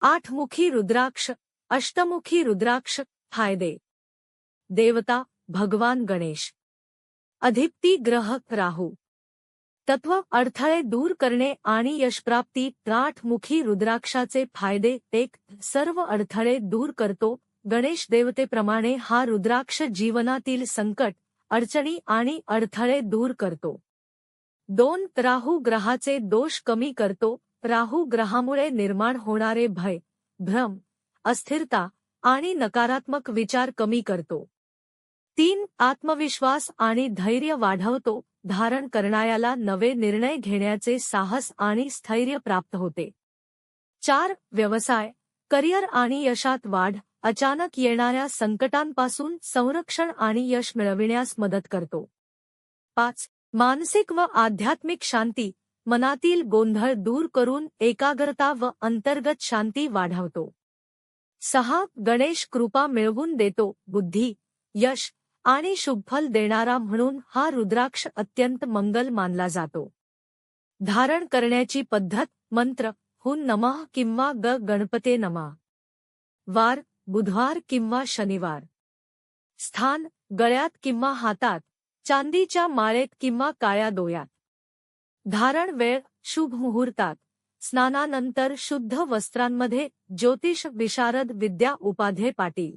आठमुखी रुद्राक्ष अष्टमुखी रुद्राक्ष फायदे. देवता भगवान गणेश. अधिपती ग्रह राहू. तत्व अडथळे दूर करणे आणि यशप्राप्ती आठमुखी रुद्राक्षाचे फायदे एक सर्व अडथळे दूर करतो. गणेश देवतेप्रमाणे हा रुद्राक्ष जीवनातील संकट अडचणी आणि अडथळे दूर करतो. दोन राहू ग्रहाचे दोष कमी करतो. राहू ग्रहामुळे निर्माण होणारे भय भ्रम अस्थिरता आणि नकारात्मक विचार कमी करतो. तीन आत्मविश्वास आणि धैर्य वाढवतो धारण करणाऱ्याला नवे निर्णय घेण्याचे साहस आणि स्थैर्य प्राप्त होते. चार व्यवसाय करिअर आणि यशात वाढ अचानक येणाऱ्या संकटांपासून संरक्षण आणि यश मिळविण्यास मदत करतो. पाच मानसिक व आध्यात्मिक शांती मनातील गोंधळ दूर करून एकाग्रता व अंतर्गत शांती वाढवतो. सहा गणेश कृपा मिळवून देतो बुद्धी यश आणि शुभफल देणारा म्हणून हा रुद्राक्ष अत्यंत मंगल मानला जातो. धारण करण्याची पद्धत मंत्र हुन नमः किंवा ग गणपते नमा. वार बुधवार किंवा शनिवार. स्थान गळ्यात किंवा हातात चांदीच्या माळेत किंवा काळ्या दोयात धारण वेळ शुभ मुहूर्तात. स्नानानंतर शुद्ध वस्त्रांमध्ये ज्योतिष विशारद विद्या उपाध्ये पाटील.